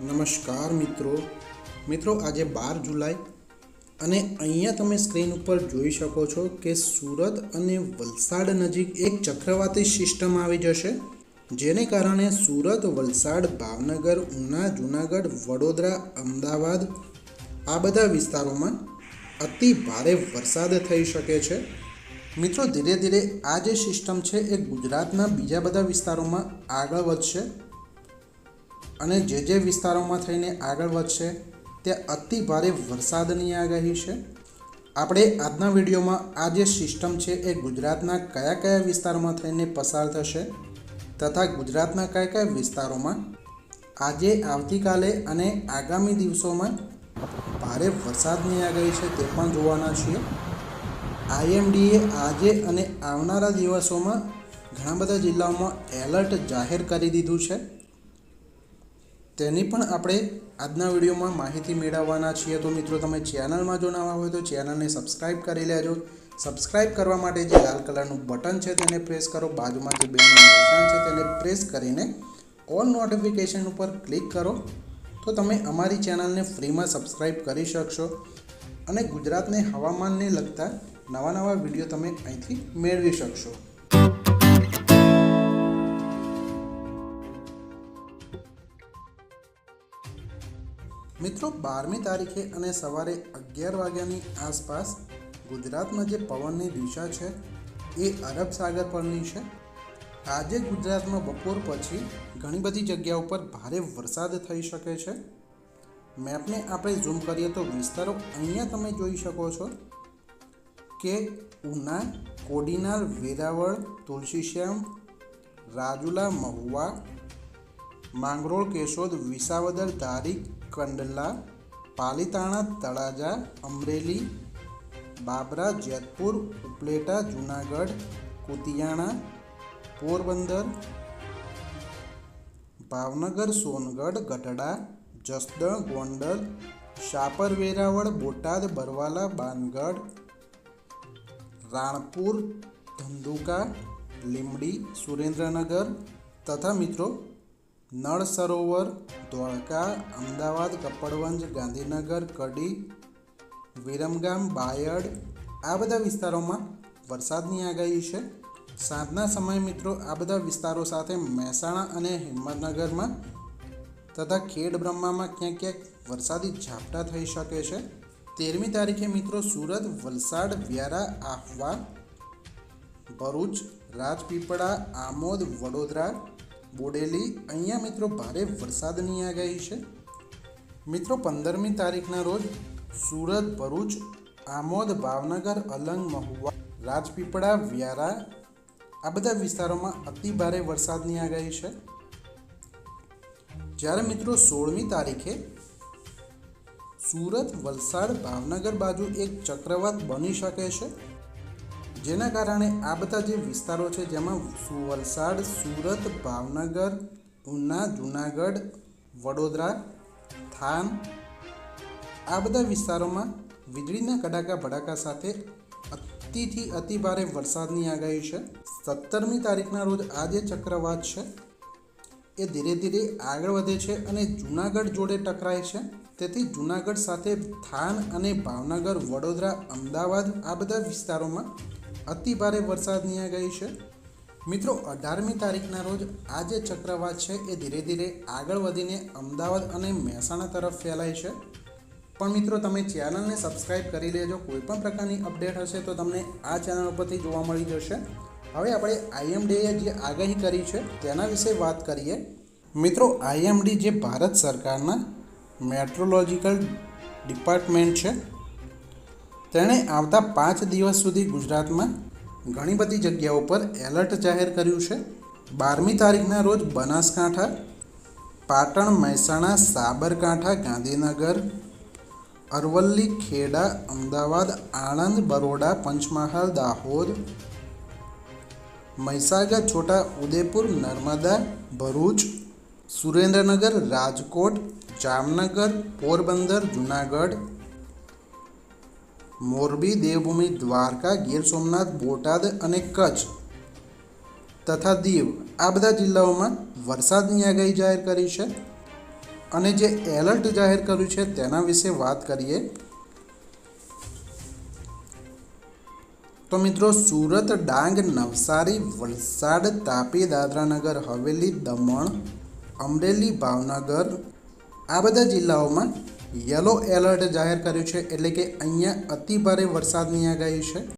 નમસ્કાર મિત્રો. મિત્રો, આજે બાર જુલાઈ અને અહીંયા તમે સ્ક્રીન ઉપર જોઈ શકો છો કે સુરત અને વલસાડ નજીક એક ચક્રવાતી સિસ્ટમ આવી જશે, જેને કારણે સુરત, વલસાડ, ભાવનગર, ઉના, જુનાગઢ, વડોદરા, અમદાવાદ આ બધા વિસ્તારોમાં અતિ ભારે વરસાદ થઈ શકે છે. મિત્રો, ધીરે ધીરે આ જે સિસ્ટમ છે એ ગુજરાતના બીજા બધા વિસ્તારોમાં આગળ વધશે. અને જે જે વિસ્તારોમાં થઈને આગળ વધશે ત્યાં અતિ ભારે વરસાદની આગાહી છે. આપણે આજના વિડીયોમાં આ જે સિસ્ટમ છે, એ ગુજરાતના કયા કયા વિસ્તારોમાં થઈને પસાર થશે તથા ગુજરાતના કયા કયા વિસ્તારોમાં આજે, આવતીકાલે અને આગામી દિવસોમાં ભારે વરસાદની આગાહી છે તે પણ જોવાના છીએ. આઈએમડીએ આજે અને આવનારા દિવસોમાં ઘણા બધા જિલ્લાઓમાં એલર્ટ જાહેર કરી દીધું છે. તેની પણ આપણે આજના વિડીયોમાં માહિતી મેળવવાના છીએ. તો મિત્રો, તમે ચેનલમાં જો નવા હોય તો ચેનલને સબસ્ક્રાઈબ કરી લેજો. સબસ્ક્રાઈબ કરવા માટે જે લાલ કલરનું બટન છે તેને પ્રેસ કરો. બાજુમાં જે બેલનું નિશાન છે તેને પ્રેસ કરીને ઓલ નોટિફિકેશન ઉપર ક્લિક કરો. તો તમે અમારી ચેનલને ફ્રીમાં સબસ્ક્રાઈબ કરી શકશો. અને ગુજરાતને હવામાનને લગતા નવા નવા વીડિયો તમે અહીંથી મેળવી શકશો. મિત્રો, બારમી તારીખે અને સવારે અગિયાર વાગ્યાની આસપાસ ગુજરાતમાં જે પવનની દિશા છે, એ અરબ સાગર પરની છે. આજે ગુજરાતમાં બપોર પછી ઘણી બધી જગ્યા ઉપર ભારે વરસાદ થઈ શકે છે. મેપને આપણે ઝૂમ કરીએ તો વિસ્તારો અહીંયા તમે જોઈ શકો છો કે ઉના, કોડીનાર, વેરાવળ તુલસીશ્યામ રાજુલા, મહુવા, માંગરોળ, કેશોદ, વિસાવદર, ધારી કંડલા, પાલીતાણા તળાજા, અમરેલી, બાબરા, જેતપુર, ઉપલેટા, જુનાગઢ, કુતિયાણા, પોરબંદર, ભાવનગર, સોનગઢ, ગઢડા, જસદણ, ગોંડલ શાપર વેરાવળ બોટાદ, બરવાલા, બાનગઢ, રાણપુર, ધંધુકા લીમડી સુરેન્દ્રનગર તથા મિત્રો નળ સરોવર ધોળકા અમદાવાદ, કપડવંજ, ગાંધીનગર, કડી, વિરમગામ, બાયડ, આ બધા વિસ્તારોમાં વરસાદની આગાહી છે. સાંજના સમયે મિત્રો, આ બધા વિસ્તારો સાથે મહેસાણા અને હિંમતનગરમાં તથા ખેડ બ્રહ્મામાં ક્યાંક ક્યાંક વરસાદી ઝાપટા થઈ શકે છે. તેરમી તારીખે મિત્રો, સુરત, વલસાડ, વ્યારા, આહવા, ભરૂચ, રાજપીપળા, આમોદ, વડોદરા બોડેલી, અહીંયા મિત્રો ભારે વરસાદની આગાહી છે. મિત્રો પંદરમી તારીખના રોજ સુરત, ભરૂચ, આમોદ, ભાવનગર, અલંગ, મહુવા, રાજપીપળા, વ્યારા આ બધા વિસ્તારોમાં અતિ ભારે વરસાદની આગાહી છે. જ્યારે મિત્રો સોળમી તારીખે સુરત, વલસાડ, ભાવનગર બાજુ એક ચક્રવાત બની શકે છે. જેના કારણે આ બધા જે વિસ્તારો છે, જેમાં વલસાડ, સુરત, ભાવનગર, ઉના, જુનાગઢ, વડોદરા, થાન, આ બધા વિસ્તારોમાં વીજળીના કડાકા ભડાકા સાથે અતિથી અતિ ભારે વરસાદની આગાહી છે. સત્તરમી તારીખના રોજ આ જે ચક્રવાત છે, એ ધીરે ધીરે આગળ વધે છે અને જુનાગઢ જોડે ટકરાય છે. તેથી જુનાગઢ સાથે થાન અને ભાવનગર, વડોદરા, અમદાવાદ આ બધા વિસ્તારોમાં અતિ ભારે વરસાદની આગાહી છે. મિત્રો, અઢારમી તારીખના રોજ આ જે ચક્રવાત છે એ ધીરે ધીરે આગળ વધીને અમદાવાદ અને મહેસાણા તરફ ફેલાય છે. પણ મિત્રો, તમે ચેનલને સબસ્ક્રાઇબ કરી લેજો. કોઈ પણ પ્રકારની અપડેટ હશે તો તમને આ ચેનલ ઉપરથી જોવા મળી જશે. હવે આપણે આઈએમડીએ જે આગાહી કરી છે તેના વિશે વાત કરીએ. મિત્રો, આઈએમડી જે ભારત સરકારના મેટ્રોલોજિકલ ડિપાર્ટમેન્ટ છે, તેણે આવતા પાંચ દિવસ સુધી ગુજરાતમાં ઘણી બધી જગ્યાઓ પર એલર્ટ જાહેર કર્યું છે. બારમી તારીખના રોજ બનાસકાંઠા, પાટણ, મહેસાણા, સાબરકાંઠા, ગાંધીનગર, અરવલ્લી, ખેડા, અમદાવાદ, આણંદ, બરોડા, પંચમહાલ, દાહોદ, મહીસાગર, છોટા ઉદેપુર, નર્મદા, ભરૂચ, સુરેન્દ્રનગર, રાજકોટ, જામનગર, પોરબંદર, જુનાગઢ મોરબી દેવભૂમિ દ્વારકા, ગીર સોમનાથ, બોટાદ અને કચ્છ તથા દીવ આ બધા જિલ્લાઓમાં વરસાદની આગાહી જાહેર કરી છે. અને જે એલર્ટ જાહેર કર્યું છે તેના વિશે વાત કરીએ. તો મિત્રો સુરત, ડાંગ, નવસારી, વલસાડ, તાપી દાદરાનગર હવેલી, દમણ, અમરેલી, ભાવનગર આ બધા જિલ્લાઓમાં યલો એલર્ટ જાહેર કર્યું છે એટલે કે અહીંયા અતિ ભારે વરસાદની આગાહી છે.